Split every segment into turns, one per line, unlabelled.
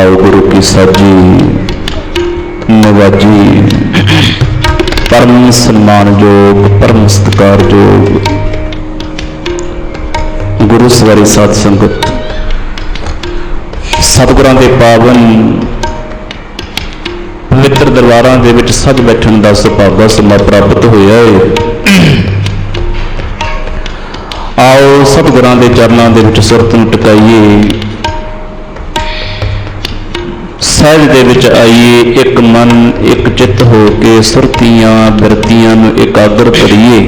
ਆਓ ਗੁਰੂ ਕੀ ਸਾਜੀ ਨਵਾਜੀ। ਪਰਮ ਸਨਮਾਨਯੋਗ, ਪਰਮ ਸਤਿਕਾਰਯੋਗ ਗੁਰੂ ਸਵਾਰੀ ਸਾਧ ਸੰਗਤ। ਸਤਿਗੁਰਾਂ ਦੇ ਪਾਵਨ ਪਵਿੱਤਰ ਦਰਬਾਰਾਂ ਦੇ ਵਿੱਚ ਸਭ ਬੈਠਣ ਦਾ ਸੁਭਾਗਾ ਸਮਾਂ ਪ੍ਰਾਪਤ ਹੋਇਆ ਏ। ਆਓ ਸਤਿਗੁਰਾਂ ਦੇ ਚਰਨਾਂ ਦੇ ਵਿੱਚ ਸੁਰਤ ਨੂੰ ਟਿਕਾਈਏ। ਸਹਿਜ ਦੇ ਵਿੱਚ ਆਈਏ ਇੱਕ ਮਨ ਇੱਕ ਚਿੱਤ ਹੋ ਕੇ ਸੁਰਤੀਆਂ ਬਿਰਤੀਆਂ ਨੂੰ ਇਕਾਗਰ ਕਰੀਏ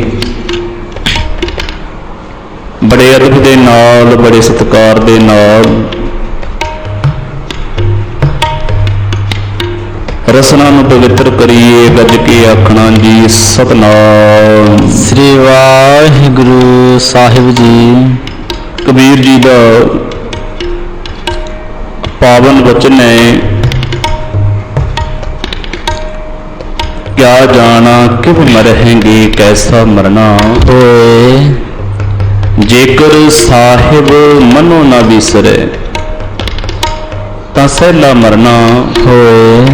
ਬੜੇ ਅਦਬ ਦੇ ਨਾਲ ਬੜੇ ਸਤਿਕਾਰ ਦੇ ਨਾਲ। ਰਸਨਾ ਨੂੰ ਪਵਿੱਤਰ ਕਰੀਏ ਗੱਜ ਕੇ ਆਖਣਾ ਜੀ ਸਤਨਾਮ।
ਸ੍ਰੀ ਵਾਹਿਗੁਰੂ ਸਾਹਿਬ ਜੀ।
ਕਬੀਰ ਜੀ ਦਾ ਪਾਵਨ ਵਚਨ ਹੈ ਕਿਆ ਜਾਣਾ ਕਿਵ ਮਰਹਿੰਗੇ ਕੈਸਾ ਮਰਨਾ?
ਹੋਏ
ਜੇਕਰ ਸਾਹਿਬ ਮਨੋ ਨਾ ਵਿਸਰੇ ਤਾਂ ਸਹਿਲਾ ਮਰਨਾ।
ਹੋਏ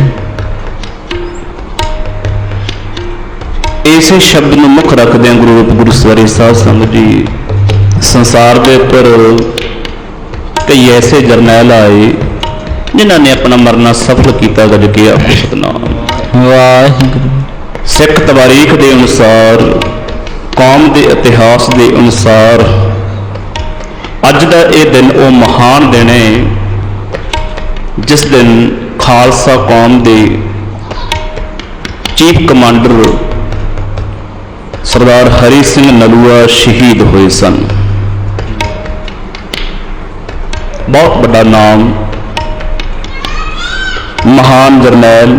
ਇਸੇ ਸ਼ਬਦ ਨੂੰ ਮੁੱਖ ਰੱਖਦਿਆਂ ਗੁਰੂ ਰੂਪ ਗੁਰੂ ਸਵਾਰੀ ਸਾਧ ਸੰਗਤ ਜੀ ਸੰਸਾਰ ਦੇ ਉੱਪਰ ਕਈ ਐਸੇ ਜਰਨੈਲ ਆਏ ਜਿਨ੍ਹਾਂ ਨੇ ਆਪਣਾ ਮਰਨਾ ਸਫਲ ਕੀਤਾ ਗੱਜ ਕੇ ਆਪੋ ਸਤਨਾਮ
ਵਾਹਿਗੁਰੂ।
ਸਿੱਖ ਤਵਾਰੀਖ ਦੇ ਅਨੁਸਾਰ, ਕੌਮ ਦੇ ਇਤਿਹਾਸ ਦੇ ਅਨੁਸਾਰ, ਅੱਜ ਦਾ ਇਹ ਦਿਨ ਉਹ ਮਹਾਨ ਦਿਨ ਹੈ, ਜਿਸ ਦਿਨ ਖਾਲਸਾ ਕੌਮ ਦੇ ਚੀਫ ਕਮਾਂਡਰ ਸਰਦਾਰ ਹਰੀ ਸਿੰਘ ਨਲੂਆ ਸ਼ਹੀਦ ਹੋਏ ਸਨ। ਬਹੁਤ ਵੱਡਾ ਨਾਮ ਮਹਾਨ ਜਰਨੈਲ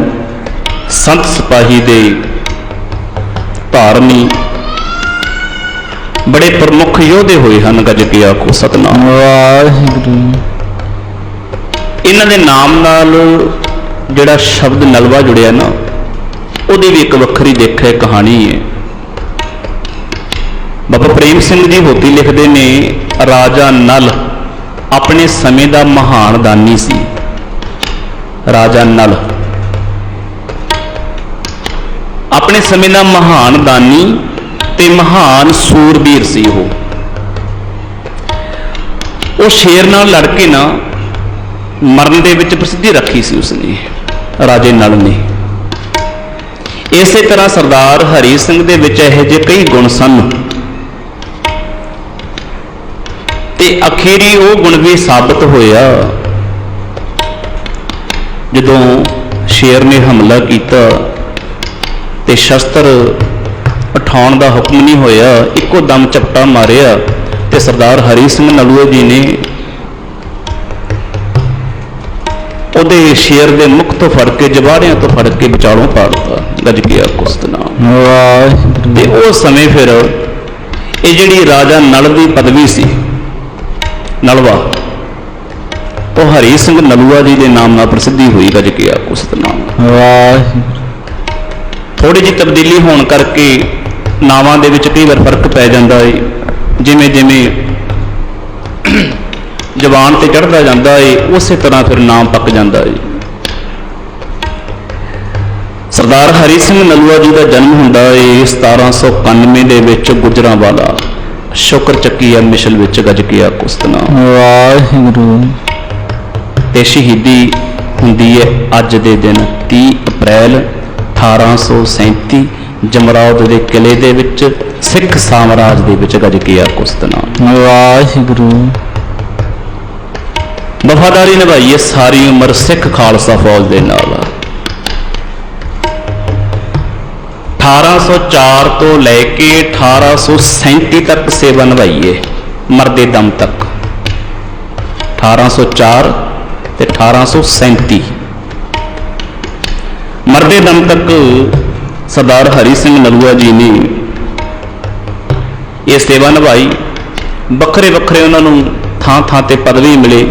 ਸੰਤ ਸਿਪਾਹੀ ਦੇ ਧਾਰਮੀ ਬੜੇ ਪ੍ਰਮੁੱਖ ਯੋਧੇ ਹੋਏ ਹਨ ਗੱਜ ਕੇ ਆਖੋ ਸਤਨਾਮ।
ਵਾਹਿਗੁਰੂ
ਇਹਨਾਂ ਦੇ ਨਾਮ ਨਾਲ ਜਿਹੜਾ ਸ਼ਬਦ ਨਲਵਾ ਜੁੜਿਆ ਨਾ ਉਹਦੀ ਵੀ ਇੱਕ ਵੱਖਰੀ ਦੇਖੇ ਕਹਾਣੀ ਹੈ। ਬਾਬਾ ਪ੍ਰੇਮ ਸਿੰਘ ਜੀ ਹੋਤੀ ਲਿਖਦੇ ਨੇ ਰਾਜਾ ਨਲ ਆਪਣੇ ਸਮੇਂ ਦਾ ਮਹਾਨ ਦਾਨੀ ਸੀ। ਰਾਜਾ ਨਲ ਆਪਣੇ ਸਮੇਂ ਦਾ ਮਹਾਨ ਦਾਨੀ ਤੇ ਮਹਾਨ ਸੂਰਬੀਰ ਸੀ ਉਹ। ਉਹ ਸ਼ੇਰ ਨਾਲ ਲੜ ਕੇ ਨਾ ਮਰਨ ਦੇ ਵਿੱਚ ਪ੍ਰਸਿੱਧੀ ਰੱਖੀ ਸੀ ਉਸਨੇ, ਰਾਜੇ ਨਲ ਨੇ। ਇਸੇ ਤਰ੍ਹਾਂ ਸਰਦਾਰ ਹਰੀ ਸਿੰਘ ਦੇ ਵਿੱਚ ਇਹੋ ਜਿਹੇ ਕਈ ਗੁਣ ਸਨ। ਤੇ ਅਖੀਰੀ ਉਹ ਗੁਣ ਵੀ ਸਾਬਤ ਹੋਇਆ। ਜਦੋਂ ਸ਼ੇਰ ਨੇ ਹਮਲਾ ਕੀਤਾ ਤੇ ਸ਼ਸਤਰ ਉਠਾਉਣ ਦਾ ਹੁਕਮ ਨਹੀਂ ਹੋਇਆ ਇੱਕੋ ਦਮ ਝਪਟਾ ਮਾਰਿਆ ਤੇ ਸਰਦਾਰ ਹਰੀ ਸਿੰਘ ਨਲੂਏ ਜੀ ਨੇ ਉਹਦੇ ਸ਼ੇਰ ਦੇ ਮੁਖ ਤੋਂ ਫੜ ਕੇ ਜਵਾੜਿਆਂ ਤੋਂ ਫੜ ਕੇ ਵਿਚਾਲੋਂ ਪਾੜ ਦਿੱਤਾ ਗੱਜ ਗਿਆ ਕੁਸਤਨਾਮ
ਵਾਹਿਗੁਰੂ।
ਤੇ ਉਹ ਸਮੇਂ ਫਿਰ ਇਹ ਜਿਹੜੀ ਰਾਜਾ ਨਲ ਦੀ ਪਦਵੀ ਸੀ ਨਲਵਾ ਉਹ ਹਰੀ ਸਿੰਘ ਨਲੂਆ ਜੀ ਦੇ ਨਾਮ ਨਾਲ ਪ੍ਰਸਿੱਧੀ ਹੋਈ ਗੱਜ ਗਿਆ ਕੁਸਤਨਾਮ
ਵਾਹਿਗੁਰੂ।
ਥੋੜੀ ਜਿਹੀ ਤਬਦੀਲੀ ਹੋਣ ਕਰਕੇ ਨਾਵਾਂ ਦੇ ਵਿੱਚ ਕਈ ਵਾਰ ਫ਼ਰਕ ਪੈ ਜਾਂਦਾ ਹੈ ਜਿਵੇਂ ਜਿਵੇਂ ਜ਼ਬਾਨ ਤੇ ਚੜ੍ਹਦਾ ਜਾਂਦਾ ਏ ਉਸੇ ਤਰ੍ਹਾਂ ਫਿਰ ਨਾਮ ਪੱਕ ਜਾਂਦਾ ਏ। ਸਰਦਾਰ ਹਰੀ ਸਿੰਘ ਨਲੂਆ ਜੀ ਦਾ ਜਨਮ ਹੁੰਦਾ ਏ 1791 ਦੇ ਵਿੱਚ ਗੁਜਰਾਂਵਾਲਾ। ਸ਼ੁਕਰ ਚੱਕੀਆ ਮਿਸ਼ਲ ਵਿੱਚ ਗੱਜ ਗਿਆ ਕੁਸਤਨਾ
ਵਾਹਿਗੁਰੂ।
ਤੇ ਸ਼ਹੀਦੀ ਹੁੰਦੀ ਹੈ ਅੱਜ ਦੇ ਦਿਨ 30 ਅਪ੍ਰੈਲ 1837 ਜਮਰਾਵਦ ਦੇ ਕਿਲੇ ਦੇ ਵਿੱਚ ਸਿੱਖ ਸਾਮਰਾਜ ਦੇ ਵਿੱਚ ਗੱਜ ਗਿਆ ਕੁਸਤਨਾ
ਵਾਹਿਗੁਰੂ।
ਵਫਾਦਾਰੀ ਨਿਭਾਈ ਹੈ ਸਾਰੀ ਉਮਰ ਸਿੱਖ ਖਾਲਸਾ ਫੌਜ ਦੇ ਨਾਲ। 1804 ਤੋਂ ਲੈ ਕੇ 1837 ਤੱਕ ਸੇਵਾ ਨਿਭਾਈ ਹੈ ਮਰਦੇ ਦਮ ਤੱਕ। 1804 ਤੇ 1837 ਮਰਦੇ ਦਮ ਤੱਕ ਸਰਦਾਰ ਹਰੀ ਸਿੰਘ ਨਲੂਆ ਜੀ ਨੇ ਇਹ ਸੇਵਾ ਨਿਭਾਈ। ਵੱਖਰੇ ਵੱਖਰੇ ਉਹਨਾਂ ਨੂੰ ਥਾਂ ਥਾਂ ਤੇ ਪਦਵੀ ਮਿਲੇ,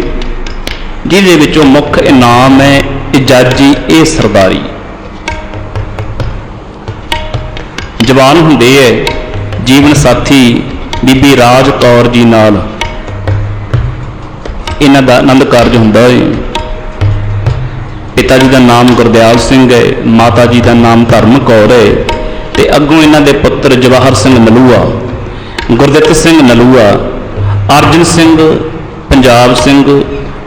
ਜਿਹਦੇ ਵਿੱਚੋਂ ਮੁੱਖ ਇਨਾਮ ਹੈ ਇਜਾਜ਼ੀ ਇਹ ਸਰਦਾਰੀ। ਜਵਾਨ ਹੁੰਦੇ ਹੈ ਜੀਵਨ ਸਾਥੀ ਬੀਬੀ ਰਾਜ ਕੌਰ ਜੀ ਨਾਲ। ਇਹਨਾਂ ਦਾ ਆਨੰਦ ਕਾਰਜ ਹੁੰਦਾ ਏ। ਪਿਤਾ ਜੀ ਦਾ ਨਾਮ ਗੁਰਦਿਆਲ ਸਿੰਘ ਹੈ ਮਾਤਾ ਜੀ ਦਾ ਨਾਮ ਧਰਮ ਕੌਰ ਹੈ ਤੇ ਅੱਗੋਂ ਇਹਨਾਂ ਦੇ ਪੁੱਤਰ ਜਵਾਹਰ ਸਿੰਘ ਨਲੂਆ ਗੁਰਦਿੱਤ ਸਿੰਘ ਨਲੂਆ ਅਰਜਨ ਸਿੰਘ ਪੰਜਾਬ ਸਿੰਘ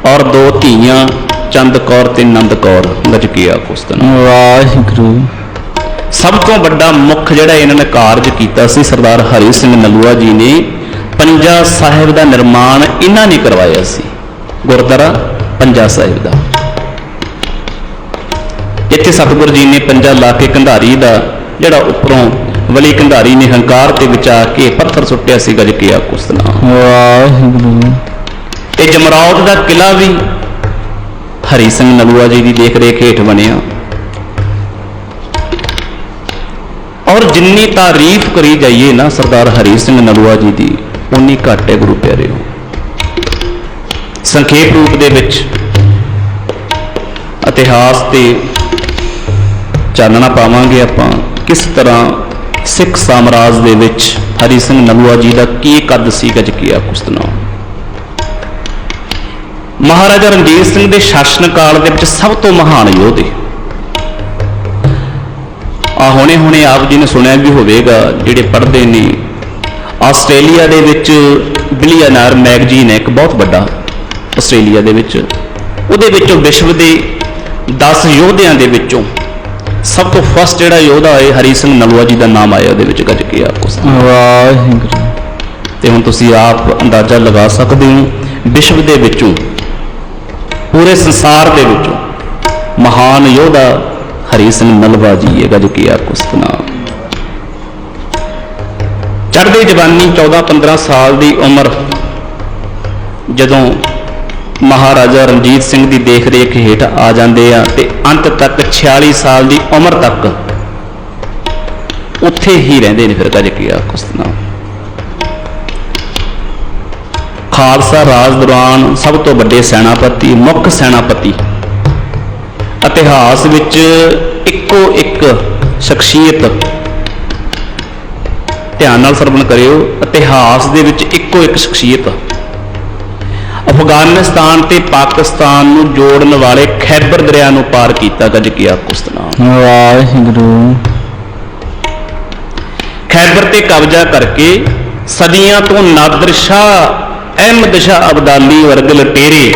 ਔਰ ਦੋ ਧੀਆਂ ਚੰਦ ਕੌਰ ਤੇ ਨੰਦ ਕੌਰ ਗਜਕੀਆ ਕੁਸਤਨ।
ਵਾਹਿਗੁਰੂ।
ਸਭ ਤੋਂ ਵੱਡਾ ਮੁੱਖ ਜਿਹੜਾ ਇਹਨਾਂ ਨੇ ਕਾਰਜ ਕੀਤਾ ਸੀ ਸਰਦਾਰ ਹਰੀ ਸਿੰਘ ਨਲੂਆ ਜੀ ਨੇ ਪੰਜਾ ਸਾਹਿਬ ਦਾ ਨਿਰਮਾਣ ਇਹਨਾਂ ਨੇ ਕਰਵਾਇਆ ਸੀ। ਗੁਰਦੁਆਰਾ ਪੰਜਾ ਸਾਹਿਬ ਦਾ। ਇੱਥੇ ਸਤਿਗੁਰ ਜੀ ਨੇ ਪੰਜਾ ਲਾ ਕੇ ਕੰਧਾਰੀ ਦਾ ਜਿਹੜਾ ਉੱਪਰੋਂ ਵਲੀ ਕੰਧਾਰੀ ਨੇ ਹੰਕਾਰ ਤੇ ਵਿਚਾ ਕੇ ਪੱਥਰ ਸੁੱਟਿਆ ਸੀ ਗਜਕੀਆ ਕੁਸਤਨਾ
ਵਾਹਿਗੁਰੂ।
ਇਹ ਜਮਰੌਦ ਦਾ ਕਿਲਾ ਵੀ ਹਰੀ ਸਿੰਘ ਨਲੂਆ ਜੀ ਦੀ ਦੇਖ ਰੇਖ ਹੇਠ ਬਣਿਆ। ਔਰ ਜਿੰਨੀ ਤਾਰੀਫ ਕਰੀ ਜਾਈਏ ਨਾ ਸਰਦਾਰ ਹਰੀ ਸਿੰਘ ਨਲੂਆ ਜੀ ਦੀ ਉਨੀ ਘੱਟ ਹੈ ਗੁਰੂ ਪਿਆਰਿਓ। ਸੰਖੇਪ ਰੂਪ ਦੇ ਵਿੱਚ ਇਤਿਹਾਸ ਤੇ ਚਾਨਣਾ ਪਾਵਾਂਗੇ ਆਪਾਂ, ਕਿਸ ਤਰ੍ਹਾਂ ਸਿੱਖ ਸਾਮਰਾਜ ਦੇ ਵਿੱਚ ਹਰੀ ਸਿੰਘ ਨਲੂਆ ਜੀ ਦਾ ਕੀ ਕੱਦ ਸੀ ਗਜਕੀਆ ਕੁਸਤਨਾ? ਮਹਾਰਾਜਾ ਰਣਜੀਤ ਸਿੰਘ ਦੇ ਸ਼ਾਸਨ ਕਾਲ ਦੇ ਵਿੱਚ ਸਭ ਤੋਂ ਮਹਾਨ ਯੋਧੇ ਆ ਹੁਣੇ ਹੁਣੇ ਆਪ ਜੀ ਨੇ ਸੁਣਿਆ ਵੀ ਹੋਵੇਗਾ, ਜਿਹੜੇ ਪੜ੍ਹਦੇ ਨੇ, ਆਸਟ੍ਰੇਲੀਆ ਦੇ ਵਿੱਚ ਬਿਲੀਅਨਰ ਮੈਗਜ਼ੀਨ ਹੈ ਇੱਕ ਬਹੁਤ ਵੱਡਾ ਆਸਟ੍ਰੇਲੀਆ ਦੇ ਵਿੱਚ, ਉਹਦੇ ਵਿੱਚੋਂ ਵਿਸ਼ਵ ਦੇ 10 ਯੋਧਿਆਂ ਦੇ ਵਿੱਚੋਂ ਸਭ ਤੋਂ ਫਸਟ ਜਿਹੜਾ ਯੋਧਾ ਹੈ ਹਰੀ ਸਿੰਘ ਨਲੂਆ ਜੀ ਦਾ ਨਾਮ ਆਇਆ ਉਹਦੇ ਵਿੱਚ ਗੱਜ ਕੇ ਆਪਕੋ
ਵਾਹਿਗੁਰੂ।
ਤੇ ਹੁਣ ਤੁਸੀਂ ਆਪ ਅੰਦਾਜ਼ਾ ਲਗਾ ਸਕਦੇ ਹੋ ਵਿਸ਼ਵ ਦੇ ਵਿੱਚੋਂ ਪੂਰੇ ਸੰਸਾਰ ਦੇ ਵਿੱਚੋਂ ਮਹਾਨ ਯੋਧਾ ਹਰੀ ਸਿੰਘ ਨਲਵਾ ਜੀ ਹੈਗਾ ਜੋ ਕਿ ਆਪਕੋ ਸਤਨਾਮ ਚੜ੍ਹਦੀ ਜਵਾਨੀ 14-15 ਸਾਲ ਦੀ ਉਮਰ ਜਦੋਂ ਮਹਾਰਾਜਾ ਰਣਜੀਤ ਸਿੰਘ ਦੀ ਦੇਖ ਰੇਖ ਹੇਠ ਆ ਜਾਂਦੇ ਆ ਤੇ ਅੰਤ ਤੱਕ 46 ਸਾਲ ਦੀ ਉਮਰ ਤੱਕ ਉੱਥੇ ਹੀ ਰਹਿੰਦੇ ਨੇ ਫਿਰ ਗੱਜ ਕੀ ਖਾਲਸਾ ਰਾਜ ਦੌਰਾਨ ਸਭ ਤੋਂ ਵੱਡੇ ਸੈਨਾਪਤੀ, ਮੁੱਖ ਸੈਨਾਪਤੀ। ਇਤਿਹਾਸ ਵਿੱਚ ਇੱਕੋ ਇੱਕ ਸ਼ਖਸੀਅਤ। ਧਿਆਨ ਨਾਲ ਸਰਵਣ ਕਰਿਓ, ਇਤਿਹਾਸ ਦੇ ਵਿੱਚ ਇੱਕੋ ਇੱਕ ਸ਼ਖਸੀਅਤ। ਅਫਗਾਨਿਸਤਾਨ ਤੇ ਪਾਕਿਸਤਾਨ ਨੂੰ ਜੋੜਨ ਵਾਲੇ ਖੈਬਰ ਦਰਿਆ ਨੂੰ ਪਾਰ ਕੀਤਾ ਗੱਜ ਕੀਆ ਕੁਸਤਨਾਮ
ਵਾਹਿਗੁਰੂ।
ਖੈਬਰ ਤੇ ਕਬਜ਼ਾ ਕਰਕੇ ਸਦੀਆਂ ਤੋਂ ਨਾਦਰ ਸ਼ਾਹ ਅਹਿਮਦ ਸ਼ਾਹ ਅਬਦਾਲੀ ਵਰਗ ਲਟੇਰੇ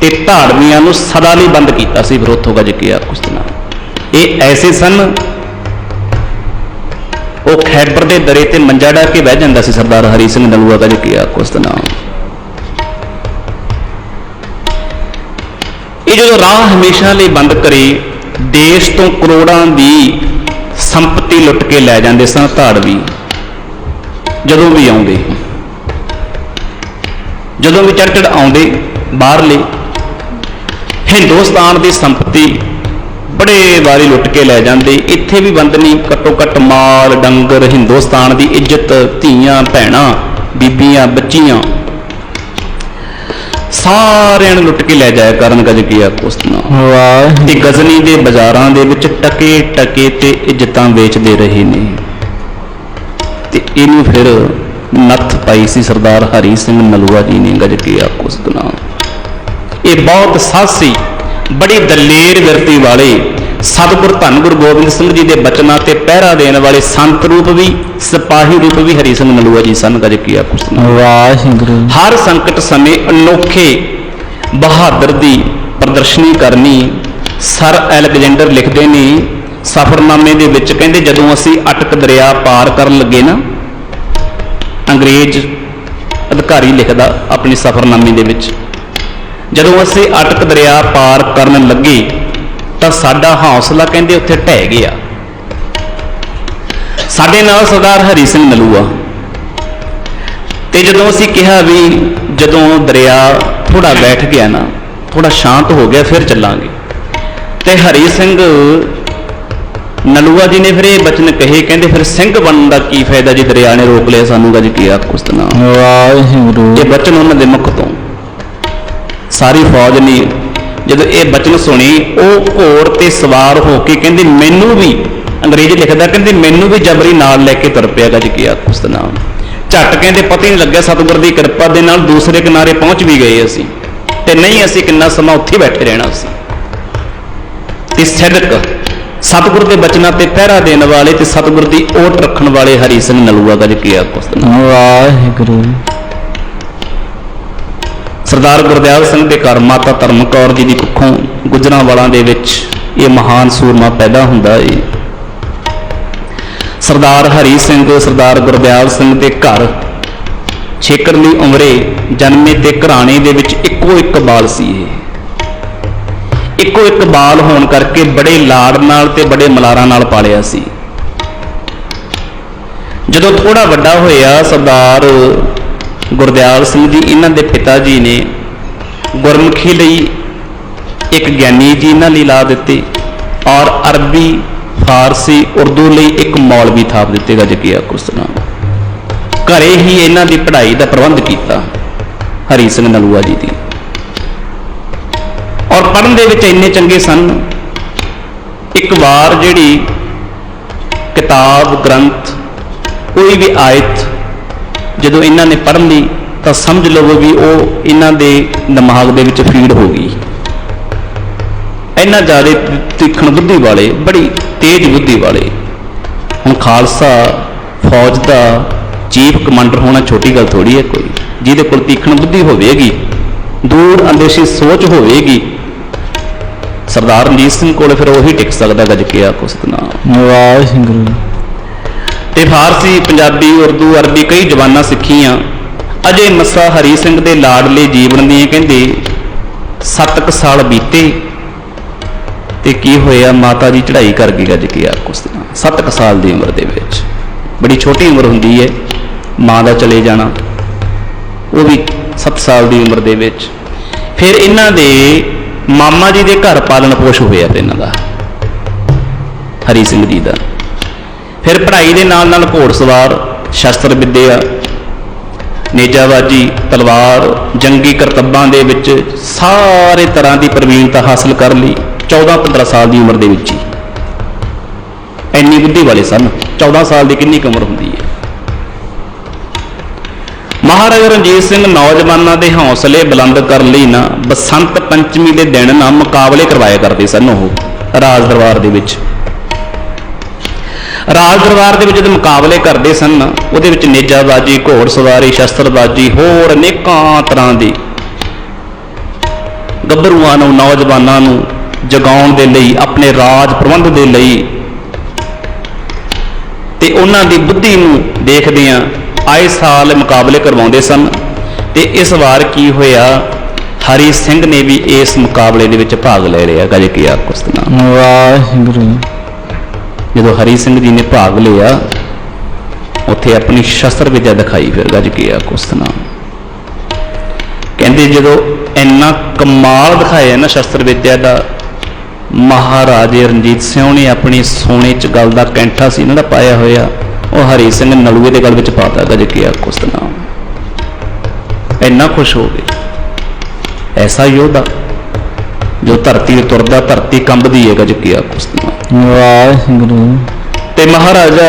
ਤੇ ਧਾੜਵੀਆਂ ਨੂੰ ਸਦਾ ਲਈ ਬੰਦ ਕੀਤਾ ਸੀ ਉੱਥੋਂ ਗੱਜ ਕੇ ਆ ਕੁਸਤਨਾ। ਇਹ ਐਸੇ ਸਨ ਉਹ ਖੈਬਰ ਦੇ ਦਰੇ ਤੇ ਮੰਜਾ ਡਾ ਕੇ ਬਹਿ ਜਾਂਦਾ ਸੀ ਸਰਦਾਰ ਹਰੀ ਸਿੰਘ ਨਲੂਆ ਗੱਜ ਆ ਕੁਸਤਨਾ। ਇਹ ਜਦੋਂ ਰਾਹ ਹਮੇਸ਼ਾ ਲਈ ਬੰਦ ਕਰੇ, ਦੇਸ਼ ਤੋਂ ਕਰੋੜਾਂ ਦੀ ਸੰਪਤੀ ਲੁੱਟ ਕੇ ਲੈ ਜਾਂਦੇ ਸਨ ਧਾੜਵੀ ਜਦੋਂ ਵੀ ਆਉਂਦੇ। ਜਦੋਂ ਵੀ ਚੜਚੜ ਆਉਂਦੇ ਬਾਹਰਲੇ ਹਿੰਦੁਸਤਾਨ ਦੀ ਸੰਪਤੀ ਬੜੇ ਵਾਰੀ ਲੁੱਟ ਕੇ ਲੈ ਜਾਂਦੇ। ਇੱਥੇ ਵੀ ਬੰਦ ਨਹੀਂ, ਘੱਟੋ ਘੱਟ ਮਾਲ, ਡੰਗਰ, ਹਿੰਦੁਸਤਾਨ ਦੀ ਇੱਜ਼ਤ, ਧੀਆਂ, ਭੈਣਾਂ, ਬੀਬੀਆਂ, ਬੱਚੀਆਂ। ਸਾਰਿਆਂ ਨੂੰ ਲੁੱਟ ਕੇ ਲੈ ਜਾਇਆ ਕਰਨ ਗੱਜ ਕੀ ਆ ਕੁਸਤਨਾ
ਵਾਹਿਗੁਰੂ
ਤੇ ਗਜ਼ਨੀ ਦੇ ਬਾਜ਼ਾਰਾਂ ਦੇ ਵਿੱਚ ਟਕੇ ਟਕੇ ਤੇ ਇੱਜ਼ਤਾਂ ਵੇਚਦੇ ਰਹੇ ਨੇ। ਤੇ ਇਹਨੂੰ ਫਿਰ ਨੱਥ ਪਾਈ ਸੀ ਸਰਦਾਰ ਹਰੀ ਸਿੰਘ ਨਲੂਆ ਜੀ ਨੇ ਗੱਜ ਕੇ ਆਪਕੋ ਸਤਨਾਮ ਇਹ ਬਹੁਤ ਸਾਹਸੀ ਬੜੀ ਦਲੇਰ ਵਿਰਤੀ ਵਾਲੇ ਸਤਿਗੁਰ ਧੰਨ ਗੁਰੂ ਗੋਬਿੰਦ ਸਿੰਘ ਜੀ ਦੇ ਬਚਨਾਂ ਤੇ ਪਹਿਰਾ ਦੇਣ ਵਾਲੇ ਸੰਤ ਰੂਪ ਵੀ ਸਿਪਾਹੀ ਰੂਪ ਵੀ ਹਰੀ ਸਿੰਘ ਨਲੂਆ ਜੀ ਸਨ ਗੱਜ ਕੇ ਆਪਕੋ ਸਤਨਾਮ
ਵਾਹਿਗੁਰੂ।
ਹਰ ਸੰਕਟ ਸਮੇਂ ਅਨੋਖੇ ਬਹਾਦਰ ਦੀ ਪ੍ਰਦਰਸ਼ਨੀ ਕਰਨੀ ਸਰ ਐਲੈਗਜ਼ੈਂਡਰ ਲਿਖਦੇ ਨੇ ਸਫਰਨਾਮੇ ਦੇ ਵਿੱਚ ਕਹਿੰਦੇ ਜਦੋਂ ਅਸੀਂ ਅਟਕ ਦਰਿਆ ਪਾਰ ਕਰਨ ਲੱਗੇ ਨਾ ਅੰਗਰੇਜ਼ ਅਧਿਕਾਰੀ ਲਿਖਦਾ ਆਪਣੀ ਸਫਰਨਾਮੇ ਦੇ ਵਿੱਚ ਜਦੋਂ ਅਸੀਂ ਅਟਕ ਦਰਿਆ ਪਾਰ ਕਰਨ ਲੱਗੇ ਤਾਂ ਸਾਡਾ ਹੌਸਲਾ ਕਹਿੰਦੇ ਉੱਥੇ ਢਹਿ ਗਿਆ। ਸਾਡੇ ਨਾਲ ਸਰਦਾਰ ਹਰੀ ਸਿੰਘ ਨਲੂਆ। ਤੇ ਜਦੋਂ ਅਸੀਂ ਕਿਹਾ ਵੀ ਜਦੋਂ ਦਰਿਆ ਥੋੜਾ ਬੈਠ ਗਿਆ ਨਾ ਥੋੜਾ ਸ਼ਾਂਤ ਹੋ ਗਿਆ ਫਿਰ ਚੱਲਾਂਗੇ। ਤੇ ਹਰੀ ਸਿੰਘ ਨਲੂਆ ਜੀ ਨੇ ਫਿਰ ਇਹ ਬਚਨ ਕਹੇ ਕਹਿੰਦੇ ਫਿਰ ਸਿੰਘ ਬਣਨ ਦਾ ਕੀ ਫਾਇਦਾ ਜੇ ਦਰਿਆ ਨੇ ਰੋਕ ਲਿਆ ਸਾਨੂੰ ਗੱਜ ਕੀ ਆ ਕੁਸਤਨਾ
ਵਾਹਿਗੁਰੂ।
ਇਹ ਬਚਨ ਉਹਨਾਂ ਦੇ ਮੁਖ ਤੋਂ। ਸਾਰੀ ਫੌਜ ਨੇ ਜਦੋਂ ਇਹ ਬਚਨ ਸੁਣੀ, ਉਹ ਘੋੜ ਤੇ ਸਵਾਰ ਹੋ ਕੇ ਕਹਿੰਦੇ, ਮੈਨੂੰ ਵੀ, ਅੰਗਰੇਜ਼ ਲਿਖਦਾ, ਕਹਿੰਦੇ, ਮੈਨੂੰ ਵੀ ਜਬਰੀ ਨਾਲ ਲੈ ਕੇ ਤੁਰ ਪਿਆ ਗੱਜ ਕੀ ਆ ਕੁਸਤਨਾਮ ਝੱਟ ਕਹਿੰਦੇ, ਪਤਾ ਹੀ ਨਹੀਂ ਲੱਗਿਆ ਸਤਿਗੁਰ ਦੀ ਕਿਰਪਾ ਦੇ ਨਾਲ ਦੂਸਰੇ ਕਿਨਾਰੇ ਪਹੁੰਚ ਵੀ ਗਏ ਅਸੀਂ ਤੇ ਨਹੀਂ ਅਸੀਂ ਕਿੰਨਾ ਸਮਾਂ ਉੱਥੇ ਬੈਠੇ ਰਹਿਣਾ ਸੀ। ਤੇ ਸਿਦਕ ਸਤਿਗੁਰ ਦੇ ਬਚਨਾਂ ਤੇ ਪਹਿਰਾ ਦੇਣ ਵਾਲੇ ਤੇ ਸਤਿਗੁਰ ਦੀ ਓਟ ਰੱਖਣ ਵਾਲੇ ਹਰੀ ਸਿੰਘ ਨਲੂਆ ਗੱਜ ਕੀ ਆਖੋ ਸਤਿਨਾਮ
ਵਾਹਿਗੁਰੂ।
ਸਰਦਾਰ ਗੁਰਦਿਆਲ ਸਿੰਘ ਦੇ ਘਰ ਮਾਤਾ ਧਰਮ ਕੌਰ ਜੀ ਦੀ ਕੁੱਖੋਂ ਗੁਜਰਾਂਵਾਲਾਂ ਦੇ ਵਿੱਚ ਇਹ ਮਹਾਨ ਸੂਰਮਾ ਪੈਦਾ ਹੁੰਦਾ ਏ। ਸਰਦਾਰ ਹਰੀ ਸਿੰਘ ਸਰਦਾਰ ਗੁਰਦਿਆਲ ਸਿੰਘ ਦੇ ਘਰ ਛੇਕਰਲੀ ਉਮਰੇ ਜਨਮੇ ਤੇ ਘਰਾਣੇ ਦੇ ਵਿੱਚ ਇੱਕੋ ਇੱਕ ਬਾਲ ਸੀ ਇਹ। ਇੱਕੋ ਇੱਕ ਬਾਲ ਹੋਣ ਕਰਕੇ ਬੜੇ ਲਾੜ ਨਾਲ ਤੇ ਬੜੇ ਮਲਾਰਾਂ ਨਾਲ ਪਾਲਿਆ ਸੀ। ਜਦੋਂ ਥੋੜਾ ਵੱਡਾ ਹੋਇਆ, ਸਰਦਾਰ ਗੁਰਦਿਆਲ ਸਿੰਘ ਜੀ, ਇਹਨਾਂ ਦੇ ਪਿਤਾ ਜੀ ਨੇ ਗੁਰਮੁਖੀ ਲਈ ਇੱਕ ਗਿਆਨੀ ਜੀ ਇਹਨਾਂ ਲਈ ਲਾ ਦਿੱਤੇ ਔਰ ਅਰਬੀ, ਫਾਰਸੀ, ਉਰਦੂ ਲਈ ਇੱਕ ਮੌਲਵੀ ਥਾਪ ਦਿੱਤੇ ਗੱਜਕੀਆ ਕੁਸਨਾ ਘਰੇ ਹੀ ਇਹਨਾਂ ਦੀ ਪੜ੍ਹਾਈ ਦਾ ਪ੍ਰਬੰਧ ਕੀਤਾ ਹਰੀ ਸਿੰਘ ਨਲੂਆ ਜੀ ਦੀ। ਔਰ ਪੜ੍ਹਨ ਦੇ ਵਿੱਚ ਇੰਨੇ ਚੰਗੇ ਸਨ। ਇੱਕ ਵਾਰ ਜਿਹੜੀ ਕਿਤਾਬ, ਗ੍ਰੰਥ, ਕੋਈ ਵੀ ਆਇਤ ਜਦੋਂ ਇਹਨਾਂ ਨੇ ਪੜ੍ਹ ਲਈ ਤਾਂ ਸਮਝ ਲਵੋ ਵੀ ਉਹ ਇਹਨਾਂ ਦੇ ਦਿਮਾਗ ਦੇ ਵਿੱਚ ਫੀਡ ਹੋ ਗਈ। ਇੰਨਾ ਜ਼ਿਆਦਾ ਤੀਖਣ ਬੁੱਧੀ ਵਾਲੇ, ਬੜੀ ਤੇਜ਼ ਬੁੱਧੀ ਵਾਲੇ। ਹੁਣ ਖਾਲਸਾ, ਫੌਜ ਦਾ ਚੀਫ ਕਮਾਂਡਰ ਹੋਣਾ ਛੋਟੀ ਗੱਲ ਥੋੜੀ ਹੈ ਕੋਈ, ਜਿਹਦੇ ਕੋਲ ਤੀਖਣ ਬੁੱਧੀ ਹੋਵੇਗੀ, ਦੂਰ ਅੰਦੇਸ਼ੀ ਸੋਚ ਹੋਵੇਗੀ। ਸਰਦਾਰ ਰਣਜੀਤ ਸਿੰਘ ਕੋਲ ਫਿਰ ਉਹੀ ਟਿਕ ਸਕਦਾ ਗੱਜ ਕੇ ਆ ਸਤਨਾਮ।
ਵਾਹਿਗੁਰੂ
ਤੇ ਫਾਰਸੀ, ਪੰਜਾਬੀ, ਉਰਦੂ, ਅਰਬੀ ਕਈ ਜ਼ਬਾਨਾਂ ਸਿੱਖੀਆਂ। ਅਜੇ ਮੱਸਾ ਹਰੀ ਸਿੰਘ ਦੇ ਲਾਡਲੇ ਜੀਵਨ ਦੀਆਂ ਕਹਿੰਦੇ 7 ਸਾਲ ਬੀਤੇ ਤੇ ਕੀ ਹੋਇਆ, ਮਾਤਾ ਜੀ ਚੜ੍ਹਾਈ ਕਰ ਗਈ ਗੱਜ ਕੇ ਆ ਆਖੋ ਸਤਨਾਮ 7 ਸਾਲ ਦੀ ਉਮਰ ਦੇ ਵਿੱਚ। ਬੜੀ ਛੋਟੀ ਉਮਰ ਹੁੰਦੀ ਹੈ ਮਾਂ ਦਾ ਚਲੇ ਜਾਣਾ। ਉਹ ਵੀ 7 ਸਾਲ ਦੀ ਉਮਰ ਦੇ ਵਿੱਚ। ਫਿਰ ਇਹਨਾਂ ਦੇ ਮਾਮਾ ਜੀ ਦੇ ਘਰ ਪਾਲਣ ਪੋਸ਼ ਹੋਇਆ ਤੇ ਇਹਨਾਂ ਦਾ, ਹਰੀ ਸਿੰਘ ਜੀ ਦਾ। ਫਿਰ ਪੜ੍ਹਾਈ ਦੇ ਨਾਲ ਨਾਲ ਘੋੜਸਵਾਰ ਸ਼ਸਤਰ ਵਿੱਦਿਆ, ਨੇਜਾਬਾਜੀ, ਤਲਵਾਰ, ਜੰਗੀ ਕਰਤੱਬਾਂ ਦੇ ਵਿੱਚ ਸਾਰੇ ਤਰ੍ਹਾਂ ਦੀ ਪ੍ਰਵੀਣਤਾ ਹਾਸਲ ਕਰ ਲਈ 14-15 ਸਾਲ ਦੀ ਉਮਰ ਦੇ ਵਿੱਚ ਹੀ। ਇੰਨੀ ਬੁੱਧੀ ਵਾਲੇ ਸਨ 14 ਸਾਲ ਦੀ ਕਿੰਨੀ ਕੁ ਉਮਰ ਹੁੰਦੀ ਹੈ। ਮਹਾਰਾਜਾ ਰਣਜੀਤ ਸਿੰਘ ਨੌਜਵਾਨਾਂ ਦੇ ਹੌਸਲੇ ਬੁਲੰਦ ਕਰਨ ਲਈ ਨਾ, ਬਸੰਤ ਪੰਚਮੀ ਦੇ ਦਿਨ ਨਾ ਮੁਕਾਬਲੇ ਕਰਵਾਇਆ ਕਰਦੇ ਸਨ ਉਹ, ਰਾਜ ਦਰਬਾਰ ਦੇ ਵਿੱਚ। ਰਾਜ ਦਰਬਾਰ ਦੇ ਵਿੱਚ ਜਦੋਂ ਮੁਕਾਬਲੇ ਕਰਦੇ ਸਨ, ਉਹਦੇ ਵਿੱਚ ਨੇਜਾਬਾਜੀ, ਘੋੜਸਵਾਰੀ, ਸ਼ਸਤਰਬਾਜੀ, ਹੋਰ ਅਨੇਕਾਂ ਤਰ੍ਹਾਂ ਦੀ ਗੱਭਰੂਆਂ ਨੂੰ, ਨੌਜਵਾਨਾਂ ਨੂੰ ਜਗਾਉਣ ਦੇ ਲਈ, ਆਪਣੇ ਰਾਜ ਪ੍ਰਬੰਧ ਦੇ ਲਈ ਤੇ ਉਹਨਾਂ ਦੀ ਬੁੱਧੀ ਨੂੰ ਦੇਖਦਿਆਂ ਆਏ ਸਾਲ ਮੁਕਾਬਲੇ ਕਰਵਾਉਂਦੇ ਸਨ ਤੇ ਇਸ ਵਾਰ ਕੀ ਹੋਇਆ, ਹਰੀ ਸਿੰਘ ਨੇ ਵੀ ਇਸ ਮੁਕਾਬਲੇ ਦੇ ਵਿੱਚ ਭਾਗ ਲੈ ਲਿਆ। ਗੱਜ ਕੀ ਆ ਕੁਸਤਨਾ।
ਵਾਹਿਗੁਰੂ
ਜਦੋਂ ਹਰੀ ਸਿੰਘ ਜੀ ਨੇ ਭਾਗ ਲਿਆ, ਉੱਥੇ ਆਪਣੀ ਸ਼ਸਤਰ ਵਿਦਿਆ ਦਿਖਾਈ, ਫਿਰ ਗੱਜ ਕੇ ਆ ਕੁਸਤਨਾ ਕਹਿੰਦੇ ਜਦੋਂ ਇੰਨਾ ਕਮਾਲ ਦਿਖਾਇਆ ਨਾ ਸ਼ਸਤਰ ਵਿਦਿਆ ਦਾ, ਮਹਾਰਾਜੇ ਰਣਜੀਤ ਸਿੰਘ ਨੇ ਆਪਣੀ ਸੋਨੇ ਚ ਗਲ ਦਾ ਕੈਂਠਾ ਸੀ ਇਹਨਾਂ ਦਾ ਪਾਇਆ ਹੋਇਆ, ਉਹ ਹਰੀ ਸਿੰਘ ਨਲੂਏ ਦੇ ਗਲ ਵਿੱਚ ਪਾਤਾ, ਗੱਜ ਕੇ ਆ ਕੁਸਤਨਾ ਇੰਨਾ ਖੁਸ਼ ਹੋ ਗਏ। ਐਸਾ ਯੋਧਾ, ਜੋ ਧਰਤੀ ਤੇ ਤੁਰਦਾ ਧਰਤੀ ਕੰਬਦੀ ਹੈ, ਗੱਜ ਕੇ ਆ ਕੁਸਤਨਾ
ਵਾਹਿਗੁਰੂ
ਤੇ ਮਹਾਰਾਜਾ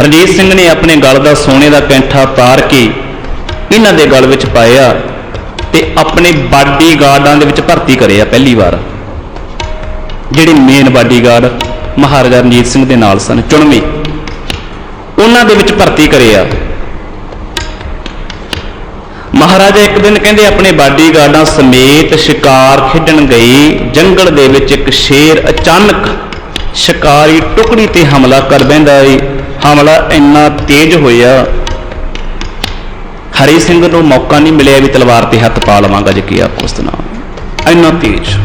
ਰਣਜੀਤ ਸਿੰਘ ਨੇ ਆਪਣੇ ਗਲ ਦਾ ਸੋਨੇ ਦਾ ਕੈਂਠਾ ਤਾਰ ਕੇ ਇਹਨਾਂ ਦੇ ਗਲ ਵਿੱਚ ਪਾਇਆ ਤੇ ਆਪਣੇ ਬਾਡੀ ਗਾਰਡਾਂ ਦੇ ਵਿੱਚ ਭਰਤੀ ਕਰਿਆ ਪਹਿਲੀ ਵਾਰ। ਜਿਹੜੇ main body guard Maharaja Ranjit Singh ਦੇ ਨਾਲ ਸਨ, ਚੁਣਵੇਂ। ਉਹਨਾਂ ਦੇ ਵਿੱਚ ਭਰਤੀ ਕਰਿਆ। ਮਹਾਰਾਜਾ ਇੱਕ ਦਿਨ ਕਹਿੰਦੇ ਆਪਣੇ ਬਾਡੀਗਾਰਡਾਂ ਸਮੇਤ ਸ਼ਿਕਾਰ ਖੇਡਣ ਗਈ। ਜੰਗਲ ਦੇ ਵਿੱਚ ਇੱਕ ਸ਼ੇਰ ਅਚਾਨਕ ਸ਼ਿਕਾਰੀ ਟੁਕੜੀ ਤੇ ਹਮਲਾ ਕਰ ਬੈਂਦਾ ਏ ਹਮਲਾ ਇੰਨਾ ਤੇਜ਼ ਹੋਇਆ, ਹਰੀ ਸਿੰਘ ਨੂੰ ਮੌਕਾ ਨਹੀਂ ਮਿਲਿਆ ਵੀ ਤਲਵਾਰ ਤੇ ਹੱਥ ਪਾ ਲਵਾਂਗਾ, ਜੇ ਕੀ ਆਪ ਉਸ ਦਿਨ ਇੰਨਾ ਤੇਜ਼।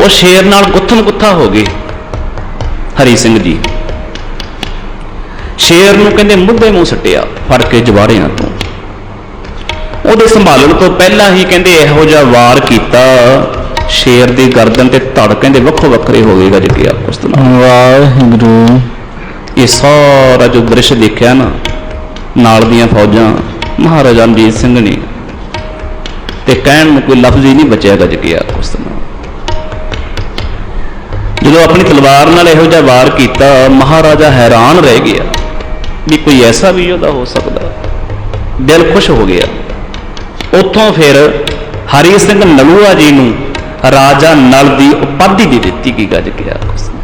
ਉਹ ਸ਼ੇਰ ਨਾਲ ਗੁੱਥਮ ਗੁੱਥਾ ਹੋ ਗਏ ਹਰੀ ਸਿੰਘ ਜੀ। ਸ਼ੇਰ ਨੂੰ ਕਹਿੰਦੇ ਮੁੱਦੇ ਮੂੰਹ ਸੱਟਿਆ, ਫੜ ਕੇ ਜਵਾੜਿਆਂ ਤੋਂ। ਉਹਦੇ ਸੰਭਾਲਣ ਤੋਂ ਪਹਿਲਾਂ ਹੀ ਕਹਿੰਦੇ ਇਹੋ ਜਿਹਾ ਵਾਰ ਕੀਤਾ। ਸ਼ੇਰ ਦੀ ਗਰਦਨ ਤੇ ਧੜ ਕਹਿੰਦੇ ਵੱਖੋ ਵੱਖਰੇ ਹੋ ਗਏ ਗੱਜ ਕੇ ਆਪਸ ਤੋਂ।
ਵਾਹਿਗੁਰੂ।
ਇਹ ਸਾਰਾ ਜੋ ਦ੍ਰਿਸ਼ ਦੇਖਿਆ ਨਾ ਨਾਲ ਦੀਆਂ ਫੌਜਾਂ ਮਹਾਰਾਜਾ ਰਣਜੀਤ ਸਿੰਘ ਨੇ। ਤੇ ਕਹਿਣ ਨੂੰ ਕੋਈ ਲਫ਼ਜ਼ ਹੀ ਨਹੀਂ ਬਚਿਆ ਗੱਜ ਕੇ ਆਪਸ ਤੋਂ। ਜਦੋਂ ਆਪਣੀ ਤਲਵਾਰ ਨਾਲ ਇਹੋ ਜਿਹਾ ਵਾਰ ਕੀਤਾ ਮਹਾਰਾਜਾ ਹੈਰਾਨ ਰਹਿ ਗਿਆ ਵੀ ਕੋਈ ਐਸਾ ਵੀ ਯੋਧਾ ਹੋ ਸਕਦਾ। ਦਿਲ ਖੁਸ਼ ਹੋ ਗਿਆ। ਉੱਥੋਂ ਫਿਰ ਹਰੀ ਸਿੰਘ ਨਲੂਆ ਜੀ ਨੂੰ ਰਾਜਾ ਨਲ ਦੀ ਉਪਾਧੀ ਦੇ ਦਿੱਤੀ ਗਈ ਗੱਜ ਕੇ ਆਖੋ ਉਸਨੇ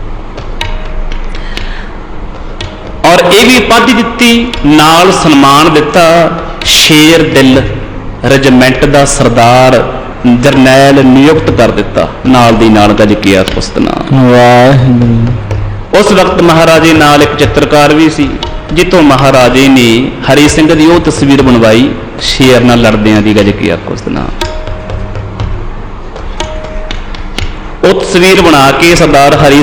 ਔਰ ਇਹ ਵੀ ਉਪਾਧੀ ਦਿੱਤੀ ਨਾਲ ਸਨਮਾਨ ਦਿੱਤਾ ਸ਼ੇਰ ਦਿਲ ਰੈਜੀਮੈਂਟ ਦਾ ਸਰਦਾਰ ਜਰਨੈਲ ਨਿਯੁਕਤ ਕਰ ਦਿੱਤਾ ਨਾਲ ਦੀ ਨਾਲ ਗੱਜ ਕੇ ਆਖੋ ਉਸਤਨਾ
ਵਾਹਿਗੁਰੂ।
ਉਸ ਵਕਤ ਮਹਾਰਾਜੇ ਨਾਲ ਇੱਕ ਚਿੱਤਰਕਾਰ ਵੀ ਸੀ। ਜਿੱਥੋਂ ਮਹਾਰਾਜੇ ਨੇ ਹਰੀ ਸਿੰਘ ਦੀ ਉਹ ਤਸਵੀਰ ਬਣਵਾਈ, ਸ਼ੇਰ ਨਾਲ ਲੜਦਿਆਂ ਦੀ ਗੱਜ ਕੀ ਆਖੋ ਉਸਤਨਾ ਉਹ ਤਸਵੀਰ ਬਣਾ ਕੇ ਸਰਦਾਰ ਹਰੀ